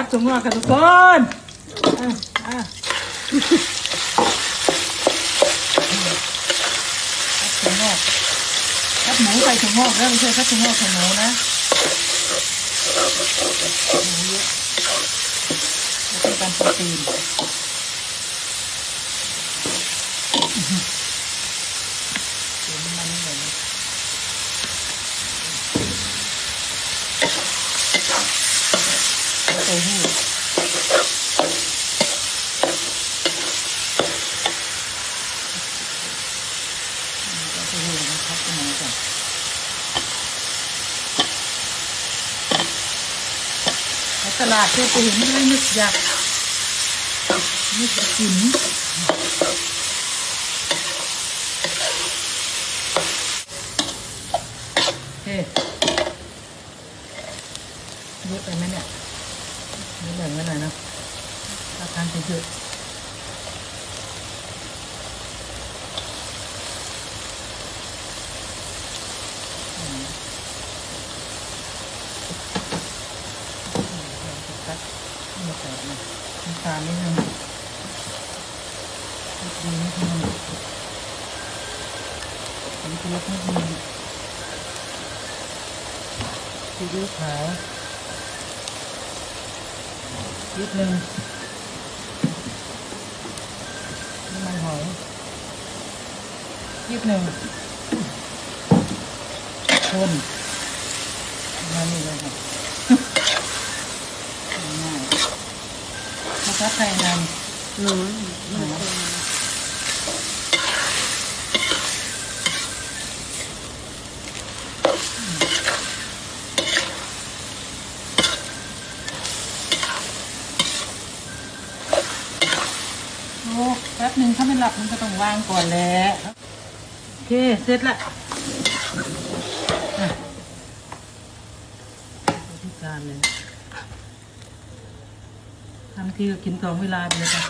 พัดถุงงอกค่ะทุกคนอะอะพัดถุงงอกพัดหมูใส่ถุงงอกแล้วไม่ใช่พัดถุงงอกใส่หมูนะหมูเยอะแล้วก็การโปรตีนเดี๋ยวน้ำมันนี่เลยนะแล้ว เต้าหู้ก็จะดูนะครับตรงนี้ก่อนแล้วตลาดเที่ยไปเห็นไม่ได้นึกอยากนึกกินโอเคเยอะไปไหมเนี่ย งไว้หน่อยนะราคาเยอะๆตัดนี่ใส่นะน้ำตาลนิดนึงนิดดีนิดนึงผมจะลดนิดนึงซีอิ๊วขาว นิดนึงน้ำมันหอยนิดนึงคนมานี่เลยค่ะง่ายๆนะครับไทยนหนูหนูำโอ้ แป๊บหนึ่งถ้าไม่หลับมันก็ต้องวางก่อนแหละโอเคเสร็จละอะที่การเลยทำทีก็กินสองเวลาไปเลยค่ะ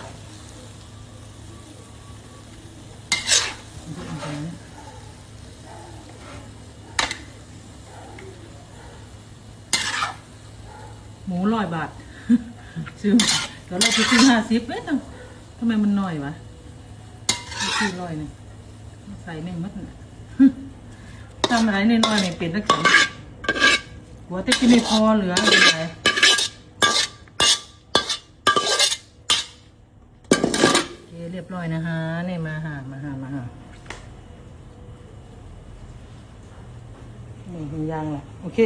หมูร้อยบาทซื้อตอนแรกไปซื้อห้าสิบเอ๊ะทำ ทำไมมันน้อยวะไม่ซื้อร้อยนึงใส่ไม่หมดน่ะทำอะไรน้อยๆเนี่ยเป็นนักขันหัวแต่กิไม่พอเหลืออะไรเรียบร้อยนะฮะเนี่ยมาหามาหามาหานี่เห็นยางแหละโอเค